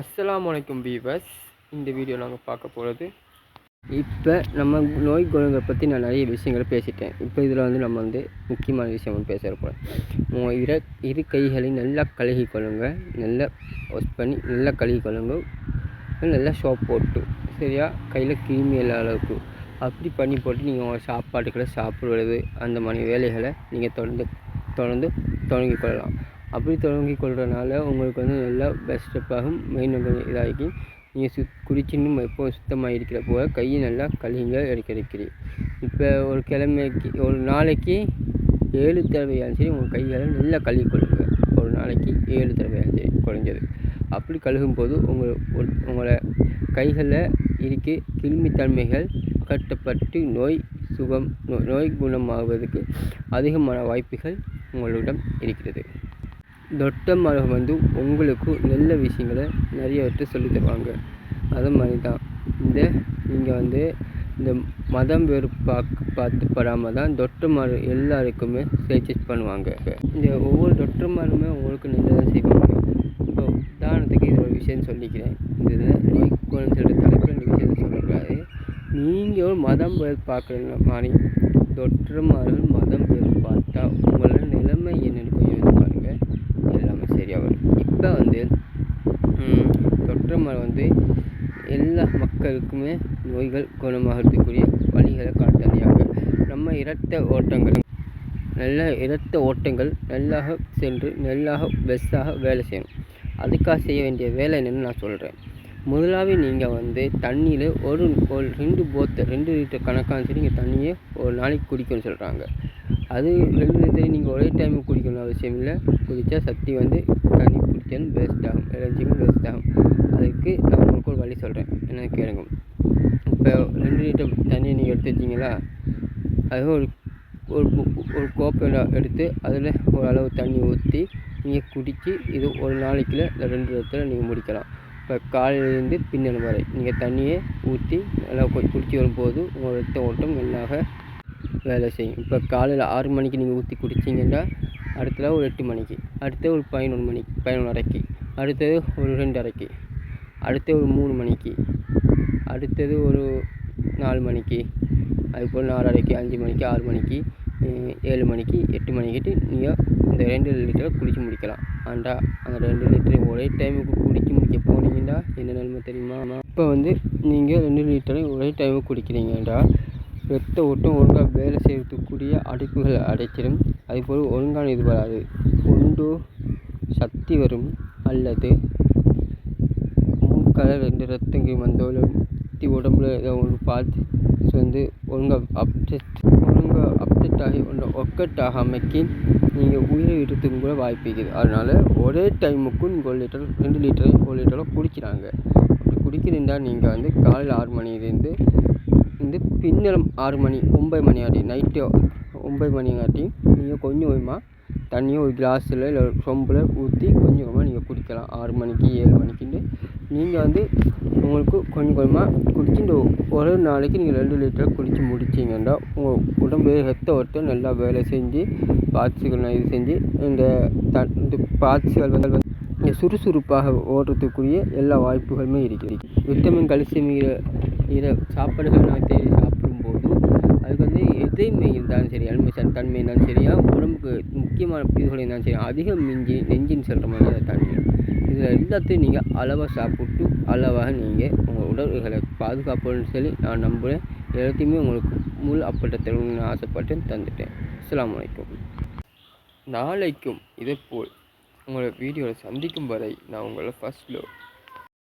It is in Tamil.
அஸ்லாம் வலைக்கும் பீவர்ஸ் இந்த வீடியோ நாங்கள் பார்க்க போகிறது இப்போ நம்ம நோய் குணங்களை பற்றி நான் நிறைய விஷயங்களை பேசிட்டேன். இப்போ இதில் வந்து நம்ம வந்து முக்கியமான விஷயம் வந்து பேச போகிறோம் இரு இரு கைகளை நல்லா கழுகி கொள்ளுங்க. நல்லா வாஷ் பண்ணி நல்லா கழுகி கொள்ளுங்க. நல்லா சோப் போட்டு சரியா? கையில் கிருமி இல்லாத அளவுக்கு. அப்படி பண்ணி போட்டு நீங்கள் உங்கள் சாப்பாட்டுக்களை சாப்பிடுவது அந்த மாதிரி வேலைகளை நீங்கள் தொடர்ந்து தொடர்ந்து தொடங்கி கொள்ளலாம். அப்படி தொடங்கி கொள்றதுனால உங்களுக்கு வந்து நல்லா ஸ்டெப்பாகும் மெயின் கொஞ்சம் இதாகி நீங்கள் சுத் குடிச்சின்னு எப்போ சுத்தமாக இருக்கிற போக கையை நல்லா கழுவிங்க எடுக்கிறீங்க இப்போ ஒரு கிழமைக்கு ஒரு நாளைக்கு ஏழு தடவையாலும் சரி உங்கள் கைகளை நல்லா கழுவி கொள்ளுங்க. ஒரு நாளைக்கு ஏழு தடவையாலும் சரி குறைஞ்சது. அப்படி கழுகும் போது உங்கள் உங்களை கைகளில் இருக்க கிருமித்தன்மைகள் கட்டப்பட்டு நோய் சுகம் நோ- நோய் குணமாகுவதற்கு அதிகமான வாய்ப்புகள் உங்களிடம் இருக்கிறது. தொட்ட மரம் வந்து உங்களுக்கு நல்ல விஷயங்களை நிறையவற்றை சொல்லித் தருவாங்க. அது மாதிரி தான் இந்த நீங்கள் வந்து இந்த மதம் வெறுப்பாக்கு பார்த்து படாமல் தான் தொட்ட மரம் எல்லாருக்குமே சஜஸ்ட் பண்ணுவாங்க. இந்த ஒவ்வொரு தொற்ற மரமே உங்களுக்கு நல்லதாக செய்வாங்க. இப்போ உதாரணத்துக்கு இது ஒரு விஷயம் சொல்லிக்கிறேன். இந்த இதில் நோய் குணம் சொல்கிற தலைப்பில் இந்த விஷயத்தை சொல்லக்கூடாது. நீங்கள் மதம் பேர் பார்க்குற மாதிரி தொற்று மாதிரி மதம் பேர் பார்த்தா உங்களோட நிலைமை என்னன்னு கொஞ்சம் யோசிச்சு பாருங்கள் எல்லாமே சரியாக வரும் இப்போ வந்து ம், தொற்று மரம் வந்து எல்லா மக்களுக்குமே நோய்கள் குணமாகிறதுக்குரிய வழிகளை காட்டறியாங்க நம்ம இரத்த ஓட்டங்கள் நல்ல இரத்த ஓட்டங்கள் நல்லாக சென்று நல்லாக பெஸ்ட்டாக வேலை செய்யணும். அதுக்காக செய்ய வேண்டிய வேலை என்னென்னு நான் சொல்கிறேன் முதலாவது நீங்கள் வந்து தண்ணியில் ஒரு ஒரு ரெண்டு போத்தை ரெண்டு லிட்டர் கணக்கான சரி நீங்கள் தண்ணியை ஒரு நாளைக்கு குடிக்கணும்னு சொல்கிறாங்க அது ரெண்டு லிட்டர் நீங்கள் ஒரே டைம் குடிக்கணும் அவசியம் இல்லை. குடித்தா சக்தி வந்து தண்ணி குடித்தாலும் வேஸ்ட் ஆகும் எனர்ஜிக்கும் வேஸ்ட் ஆகும் அதுக்கு நான் உங்களுக்கு ஒரு வழி சொல்கிறேன் என்ன கேளுங்க. இப்போ ரெண்டு லிட்டர் தண்ணியை நீங்கள் எடுத்து வச்சிங்களா? அது ஒரு ஒரு ஒரு கோப்பையில் எடுத்து அதில் ஒரு அளவு தண்ணி ஊற்றி நீங்கள் குடித்து இது ஒரு நாளைக்குள்ள இல்லை ரெண்டு இடத்துல நீங்கள் முடிக்கலாம். இப்போ காலையிலேருந்து பின்னணி வரை நீங்கள் தண்ணியை ஊற்றி நல்லா கொஞ்சம் குடிச்சு வரும்போது உங்கள் ரத்த ஓட்டம் நல்லாக வேலை செய்யும். இப்போ காலையில் ஆறு மணிக்கு நீங்கள் ஊற்றி குடிச்சிங்கன்னா அடுத்தது ஒரு எட்டு மணிக்கு. அடுத்து ஒரு பதினொன்று மணிக்கு பதினொன்றரைக்கு அடுத்தது ஒரு ரெண்டரைக்கு. அடுத்து ஒரு மூணு மணிக்கு. அடுத்தது ஒரு நாலு மணிக்கு. அதுபோல் நாலரைக்கு அஞ்சு மணிக்கு ஆறு மணிக்கு ஏழு மணிக்கு எட்டு மணிக்கிட்டு நீங்கள் இந்த ரெண்டு லிட்டரை குடிச்சு முடிக்கலாம். ஆண்டா அந்த ரெண்டு லிட்டரை ஒரே டைமுக்கு குடிச்சு முடிக்க போனீங்கன்னா என்ன நிலைமை தெரியுமா? இப்போ வந்து நீங்கள் ரெண்டு லிட்டரை ஒரே டைமுக்கு குடிக்கிறீங்கடா ரத்த ஓட்டம் ஒழுங்காக வேலை செய்யறதுக்குரிய அடைப்புகள் அடைத்திடும். அதுபோல் ஒழுங்கான இது வராது ஒன்று சக்தி வரும் அல்லது மூக்கால் ரெண்டு ரத்தங்கள் வந்தாலும் சுற்றி உடம்புல ஏதோ ஒரு பார்த்து வந்து ஒழுங்காக அப்டேட் ஒழுங்காக அப்டேட் ஆகி ஒன்று ஒர்க்கட் ஆகாமக்கி நீங்கள் உயிரை விடுறதுக்கு கூட வாய்ப்பு இருக்குது. அதனால் ஒரே டைமுக்கும் நீங்கள் ஒரு லிட்டர் ரெண்டு லிட்டர் ஒரு லிட்டரோ குடிக்கிறாங்க. அப்படி குடிக்கிறீங்கன்னா நீங்கள் வந்து காலையில் ஆறு மணிலேருந்து இந்த ஆறு மணி ஒம்பது மணி ஆட்டி நைட்டு ஒம்பது மணி ஆட்டி நீங்கள் கொஞ்சம் கொஞ்சமாக தண்ணியை ஒரு கிளாஸில் இல்லை ஒரு சொம்பில் ஊற்றி கொஞ்சம் கொஞ்சமாக நீங்கள் குடிக்கலாம் ஆறு மணிக்கு ஏழு மணிக்குன்னு நீங்கள் வந்து உங்களுக்கு கொஞ்சம் கொஞ்சமாக குடிச்சு இந்த ஒரு நாளைக்கு நீங்கள் ரெண்டு லிட்டர் குடித்து முடிச்சிங்கன்னா உங்கள் உடம்பு ரத்த ஓட்டம் நல்லா வேலை செஞ்சு பார்ட்ஸுகள் இது செஞ்சு இந்த த இந்த பார்ட்ஸுகள் வந்து இந்த சுறுசுறுப்பாக ஓடுறதுக்குரிய எல்லா வாய்ப்புகளுமே இருக்குது விட்டமின் கல்சியம் இர சாப்பாடுகள் நான் தேடி சாப்பிடும்போது அதுக்கு வந்து எதையுமே இருந்தாலும் சரி எலும்பு தன்மை இருந்தாலும் சரியா உடம்புக்கு முக்கியமான பிரிவுகள் இருந்தாலும் சரி அதிகம் மிஞ்சி நெஞ்சின்னு சொல்கிற மாதிரி அந்த தன்மை. இதில் எல்லாத்தையும் நீங்கள் அளவாக சாப்பிட்டு அளவாக நீங்கள் உங்கள் உடல்களை பாதுகாப்புன்னு சொல்லி நான் நம்புகிறேன் எல்லாத்தையுமே உங்களுக்கு முழு அப்பட்ட தருணும்னு ஆசைப்பட்டு தந்துட்டேன். அஸ்லாம் வலைக்கும் நாளைக்கும் இதேபோல் உங்களை வீடியோவில் சந்திக்கும் வரை நான் உங்களை ஃபஸ்ட் லோ